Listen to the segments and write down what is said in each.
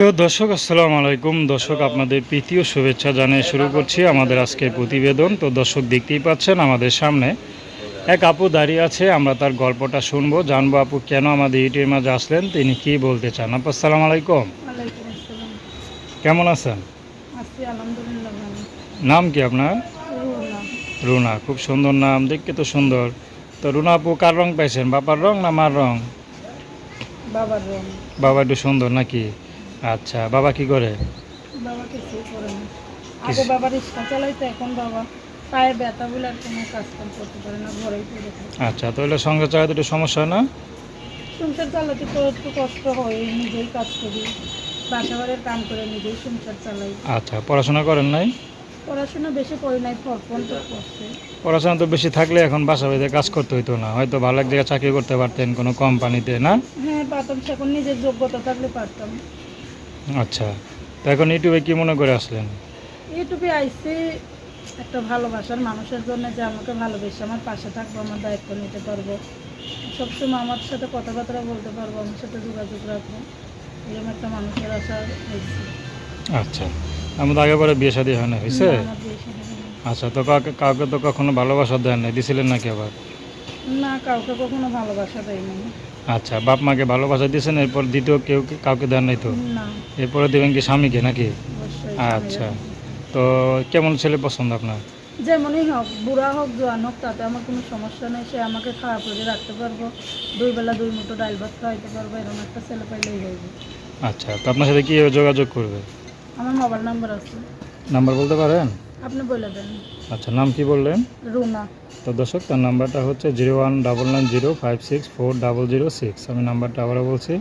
দর্শক আসসালামু আলাইকুম। দর্শক আপনাদের প্রীতীয় শুভেচ্ছা জানিয়ে শুরু করছি আমাদের আজকের প্রতিবেদন। তো দর্শক দেখতেই পাচ্ছেন আমাদের সামনে এক আপু দাঁড়িয়ে আছে। আমরা তার গল্পটা শুনব জানব আপু কেন আমাদের ইউটিউবের মাঝে আসলেন তিনি কি বলতে চান? আপু আসসালামু আলাইকুম। কেমন আছেন? নাম কি আপনার? রুনা। রুনা খুব সুন্দর নাম দেখতে তো সুন্দর। তো রুনা আপু কার রং পাইছেন? বাবার রং না মার রং? বাবার রং। বাবা একটু সুন্দর নাকি? আচ্ছা বাবা কি করে? বাবা কিছু করে না। আগে কিছু- বাবা রিক্সা চালাইতো এখন বাবা পায়ে ব্যথা বলে আর কোনো কাজ কাম করতে পারে না ঘরেই পড়ে থাকে। আচ্ছা তাহলে সংসার চালাতে একটু সমস্যা না? সংসার চালাতে তো একটু কষ্ট হয় নিজেই কাজ করি বাসা বাড়ির কাম করে নিজেই সংসার চালাই। আচ্ছা পড়াশোনা করেন নাই? পড়াশোনা বেশি করি নাই ফরফন তো করছে। পড়াশোনা তো বেশি থাকলে এখন বাসা বাড়িতে কাজ করতে হইতো না হয়তো ভালো এক জায়গায় চাকরি করতে পারতেন কোনো কোম্পানিতে না? হ্যাঁ পারতাম এখন নিজের যোগ্যতা থাকলে পারতাম। আচ্ছা তো এখন ইউটিউবে কি মনে করে আসলেন? ইউটিউবে আইসি একটা ভালোবাসার মানুষের জন্য যে আমাকে ভালোবেসে আমার পাশে থাকব আমার দায়িত্ব নিতে পারব। সবসময় আমার সাথে কথাবার্তা বলতে পারব আমার সাথে যোগাযোগ রাখব। এরকম একটা মানুষের আশা হয়েছে আচ্ছা আমি তো আগে পরে বিয়ে শাদী হয় না হয়েছে? না। আচ্ছা তো কাউকে কাউকে তো কখনো ভালোবাসা দেন নাই দিছিলেন নাকি আবার? না কাউকে কখনো ভালোবাসা দেয়নি আচ্ছা বাপ মাকে ভালোবাসা দিয়েছেন এরপর দ্বিতীয় কেউ কি- কাউকে দেন নাই তো? এরপরে দেবেন কি স্বামীকে নাকি? আচ্ছা তো কেমন ছেলে পছন্দ আপনার? যেমনই হোক বুড়া হোক জোয়ান হোক তাতে আমার কোনো সমস্যা নেই সে আমাকে খারাপ করে রাখতে পারব। দুই বেলা দুই মুঠো ডাল ভাত খাওয়াইতে পারব এরকম একটা ছেলে পাইলেই হইবে আচ্ছা তো আপনার সাথে কীভাবে যোগাযোগ করবে? আমার মোবাইল নাম্বার আছে। নাম্বার বলতে পারেন? আপনি বলে দেন। আচ্ছা নাম কি বললেন? রুনা। তো দর্শক তার নাম্বারটা হচ্ছে zero one double nine zero five six four double zero six. আমি নাম্বারটা আবারও বলছি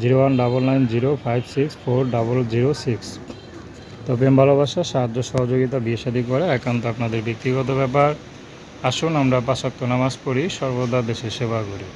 zero one double nine zero five six four double zero six. তো প্রেম ভালোবাসা সাহায্য সহযোগিতা বিয়ে শাদী করে একান্ত আপনাদের ব্যক্তিগত ব্যাপার। আসুন আমরা পাঁচাত্য নামাজ পড়ি সর্বদা দেশের সেবা করি।